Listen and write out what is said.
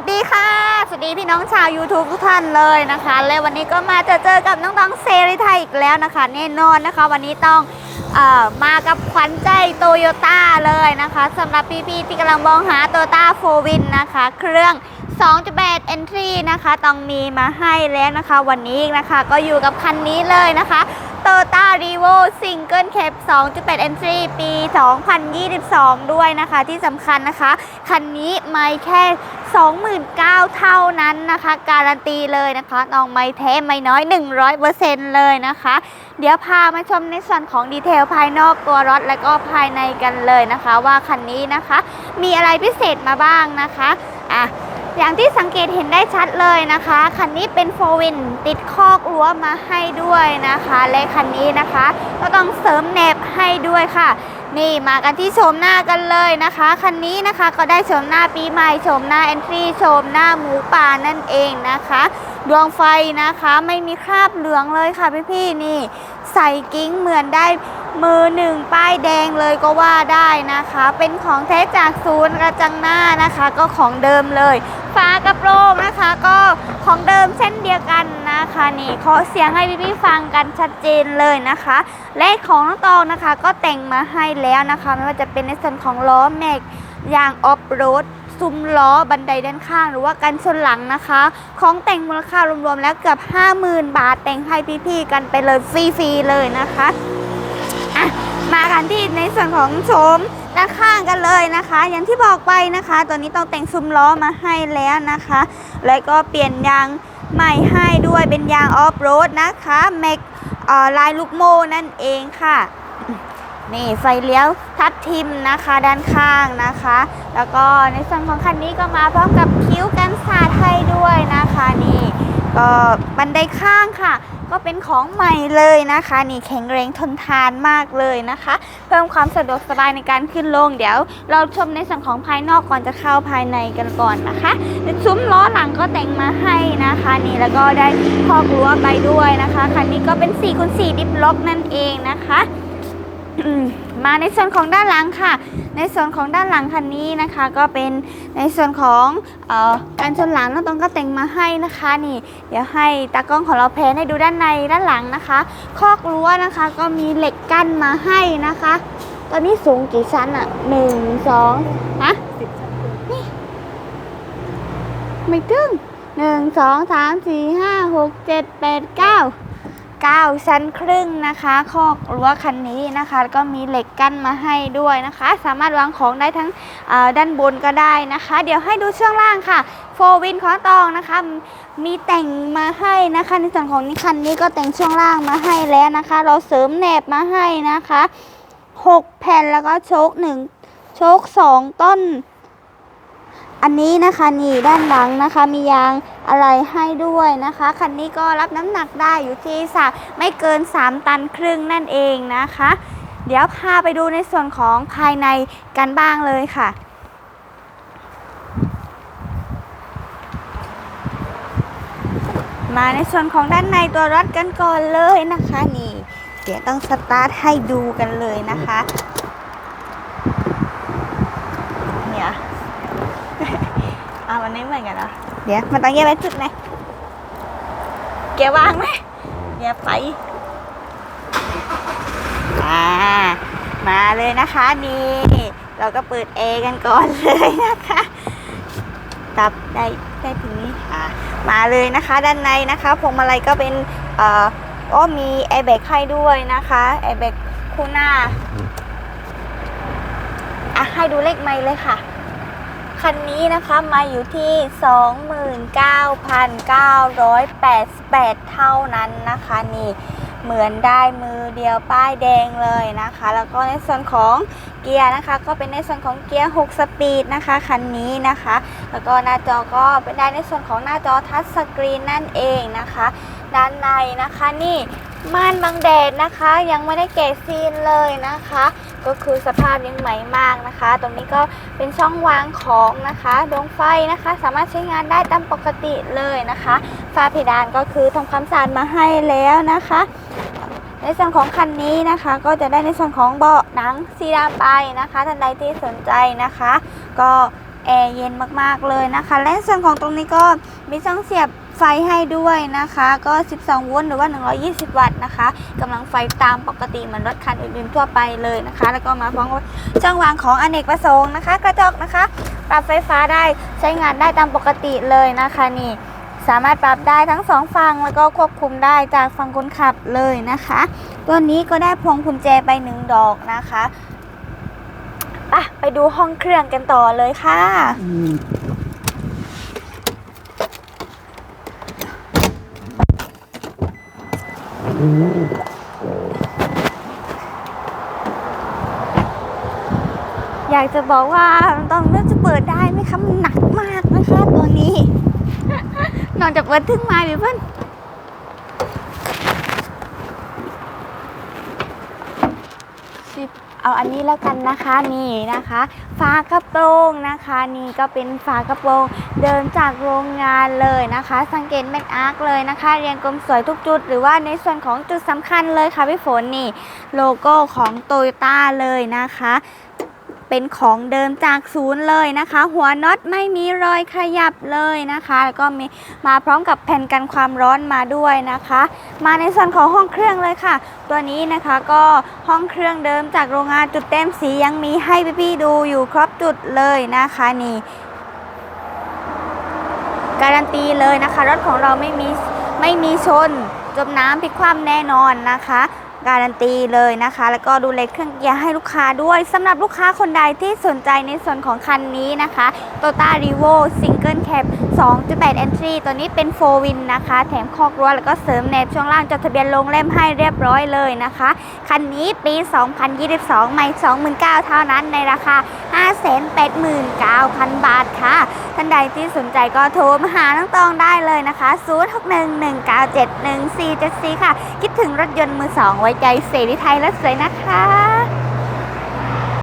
วัสดีค่ะ สวัสดีพี่น้องชาว YouTube ทุกท่านเลยนะคะ และวันนี้ก็มาจอเจอกับน้องๆเซรีไทยอีกแล้วนะคะ แน่นอนนะคะ วันนี้ต้องเออมากับขวัญใจโตโยต้าเลยนะคะสำหรับพี่ๆที่กำลังมองหาโตโยต้าโฟวินนะคะ เครื่อง 2.8 Entry นะคะ ต้องมีมาให้แล้วนะคะ วันนี้นะคะก็อยู่กับคันนี้เลยนะคะ Toyota r e v o Single Cab 2.8 Entry ปี 2022 ด้วยนะคะ ที่สำคัญนะคะ คันนี้ไม่แค่ 29,000 เท่านั้นนะคะ การันตีเลยนะคะน้องไม่แท้ไม่น้อย 100%เลยนะคะ เดี๋ยวพามาชมในส่วนของดีเทลภายนอกตัวรถและก็ภายในกันเลยนะคะ ว่าคันนี้นะคะ มีอะไรพิเศษมาบ้างนะคะอะอย่างที่สังเกตเห็นได้ชัดเลยนะคะ คันนี้เป็นโฟวินติดคอกรั้วมาให้ด้วยนะคะ และคันนี้นะคะ ก็ต้องเสริมเน็บให้ด้วยค่ะ นี่มากันที่โฉมหน้ากันเลยนะคะ คันนี้นะคะก็ได้โฉมหน้าปีใหม่โฉมหน้าแอนทรีโฉมหน้าหมูป่านั่นเองนะคะ ดวงไฟนะคะไม่มีคราบเหลืองเลยค่ะพี่ๆนี่ ใส่กิ้งเหมือนได้มือหนึ่งป้ายแดงเลยก็ว่าได้นะคะ เป็นของแท้จากศูนย์กระจังหน้านะคะ ก็ของเดิมเลย ฝากระโปรงนะคะ ก็ของเดิมเช่นเดียวกันนะคะนี่ขอเสียงให้พี่ๆฟังกันชัดเจนเลยนะคะ และของน้องตองนะคะ ก็แต่งมาให้แล้วนะคะ ไม่ว่าจะเป็นในส่วนของล้อแม็กยางออฟโรดซุ้มล้อบันไดด้านข้างหรือว่ากันชนหลังนะคะ ของแต่งมูลค่ารวมๆแล้วเกือบ 50,000 บาทแต่งให้พี่ๆกันไปเลยฟรีๆเลยนะคะ มากันที่ในส่วนของโฉมด้านข้างกันเลยนะคะ อย่างที่บอกไปนะคะตัวนี้ต้องแต่งซุ้มล้อมาให้แล้วนะคะ แล้วก็เปลี่ยนยางใหม่ให้ด้วยเป็นยางออฟโรดนะคะแม็กลายลูกโม่นั่นเองค่ะ นี่ไฟเลี้ยวทับทิมนะคะด้านข้างนะคะ แล้วก็ในส่วนของคันนี้ก็มาพร้อมกับคิ้วกันสาดให้ด้วยนะคะนี่ ก็บันไดข้างค่ะ ก็เป็นของใหม่เลยนะคะ นี่แข็งแรงทนทานมากเลยนะคะ เพิ่มความสะดวกสบายในการขึ้นลง เดี๋ยวเราชมในส่วนของภายนอกก่อนจะเข้าภายในกันก่อนนะคะซุ้มล้อหลังก็แต่งมาให้นะคะ นี่แล้วก็ได้คอกรั้วไปด้วยนะคะคันนี้ก็เป็น4คูณ4ดิฟล็อกนั่นเองนะคะมาในส่วนของด้านหลังค่ะ ในส่วนของด้านหลังคันนี้นะคะก็เป็นในส่วนของออการชนหลังน้องตองก็แต่งมาให้นะคะนี่ เดี๋ยวให้ตากล้องของเราแพนให้ดูด้านในด้านหลังนะคะคอกรั้วนะคะก็มีเหล็กกั้นมาให้นะคะ ตอนนี้สูงกี่ชั้นอะหนึ่งสองฮะนี่ไม่ตึงหนึ่งสองสามสี่ห้าหกเจ็ดแปดเก้า 9 ชั้นครึ่งนะคะคอกรั้วคันนี้นะคะ ก็มีเหล็กกั้นมาให้ด้วยนะคะ สามารถวางของได้ทั้งด้านบนก็ได้นะคะ เดี๋ยวให้ดูช่วงล่างค่ะโฟวินของตองนะคะ มีแต่งมาให้นะคะ ในส่วนของนี้คันนี้ก็แต่งช่วงล่างมาให้แล้วนะคะ เราเสริมแหนบมาให้นะคะ 6 แผ่นแล้วก็โชค1โชค2 ต้น อันนี้นะคะนี่ด้านหลังนะคะมียางอะไรให้ด้วยนะคะคันนี้ก็รับน้ำหนักได้อยู่ที่สะไม่เกิน 3 ตันครึ่งนั่นเองนะคะ เดี๋ยวพาไปดูในส่วนของภายในกันบ้างเลยค่ะมาในส่วนของด้านในตัวรถกันก่อนเลยนะคะนี่ เดี๋ยวต้องสตาร์ทให้ดูกันเลยนะคะ เนี่ย มันนี้เหมือนกันเหรอเดี๋ยวมันต้องแยกไปจุดไหนเกียร์วางไหมแยกไปอ่ามาเลยนะคะนี่ เราก็เปิดเอกันก่อนเลยนะคะตับได้ได้ถึงนี้อ่ามาเลยนะคะ ด้านในนะคะพวงมาลัยก็เป็นเอ่อก็มีแอร์แบกให้ด้วยนะคะแอร์แบกคู่หน้าอะให้ดูเลขไมล์เลยค่ะ คันนี้นะคะมาอยู่ที่ 29,988 เท่านั้นนะคะนี่เหมือนได้มือเดียวป้ายแดงเลยนะคะ แล้วก็ในส่วนของเกียร์นะคะ ก็เป็นในส่วนของเกียร์ 6 สปีดนะคะคันนี้นะคะ แล้วก็หน้าจอก็เป็นได้ในส่วนของหน้าจอทัชสกรีนนั่นเองนะคะ ด้านในนะคะนี่ ม่านบังแดดนะคะ ยังไม่ได้เกะซีนเลยนะคะ ก็คือสภาพยังใหม่มากนะคะ ตรงนี้ก็เป็นช่องวางของนะคะดวงไฟนะคะ สามารถใช้งานได้ตามปกติเลยนะคะฝ้าเพดานก็คือทำความสะอาดมาให้แล้วนะคะ ในส่วนของคันนี้นะคะ ก็จะได้ในส่วนของเบาะหนังสีดำไปนะคะท่านใดที่สนใจนะคะ ก็ แอร์เย็นมากๆเลยนะคะ และส่วนของตรงนี้ก็มีช่องเสียบไฟให้ด้วยนะคะ ก็ 12 โวลต์หรือว่า 120 วัตต์นะคะกำลังไฟตามปกติเหมือนรถคันอื่นๆทั่วไปเลยนะคะ แล้วก็มาพร้อมกับช่องวางของอเนกประสงค์นะคะ กระจกนะคะ ปรับไฟฟ้าได้ใช้งานได้ตามปกติเลยนะคะนี่สามารถปรับได้ทั้งสองฝั่งแล้วก็ควบคุมได้จากฝั่งคนขับเลยนะคะ ตัวนี้ก็ได้พวงกุญแจไปหนึ่งดอกนะคะ ปะไปดูห้องเครื่องกันต่อเลยค่ะอยากจะบอกว่าตอนนี้จะเปิดได้ไหมคะมันหนักมากนะคะตัวนี้ นอกจากเปิดทึ่งไม้พี่เพื่อนสิบ เอาอันนี้แล้วกันนะคะนี่นะคะฝากระโปรงนะคะนี่ก็เป็นฝากระโปรงเดินจากโรงงานเลยนะคะ สังเกตแม็กอาร์คเลยนะคะ เรียงกลมสวยทุกจุด หรือว่าในส่วนของจุดสำคัญเลยค่ะพี่ฝนนี่โลโก้ของโตโยต้าเลยนะคะ เป็นของเดิมจากศูนย์เลยนะคะ หัวน็อตไม่มีรอยขยับเลยนะคะ แล้วก็มีมาพร้อมกับแผ่นกันความร้อนมาด้วยนะคะ มาในส่วนของห้องเครื่องเลยค่ะ ตัวนี้นะคะก็ห้องเครื่องเดิมจากโรงงานจุดเต็มสียังมีให้พี่ๆดูอยู่ครบจุดเลยนะคะนี่การันตีเลยนะคะ รถของเราไม่มีไม่มีชน จมน้ำพลิกคว่ำแน่นอนนะคะ การันตีเลยนะคะ แล้วก็ดูเลเครื่องเกียร์ให้ลูกค้าด้วยสำหรับลูกค้าคนใดที่สนใจในส่วนของคันนี้นะคะ Toyota r e v o Single Cab 2.8 Entry ตัวนี้เป็น4 Win นะคะ แถมคอกรั้วแล้วก็เสริมแนบช่วงล่างจดทะเบียนลงเล่มให้เรียบร้อยเลยนะคะ คันนี้ปี 2022ใหม่ 29,000เท่านั้นในราคา 589,000 บาทค่ะ ท่านใดที่สนใจก็โทรมาหาน้องตองได้เลยนะคะ0611971474 ค่ะ คิดถึงรถยนต์มือสองไว้ใจเสรีไทยและสวยนะคะ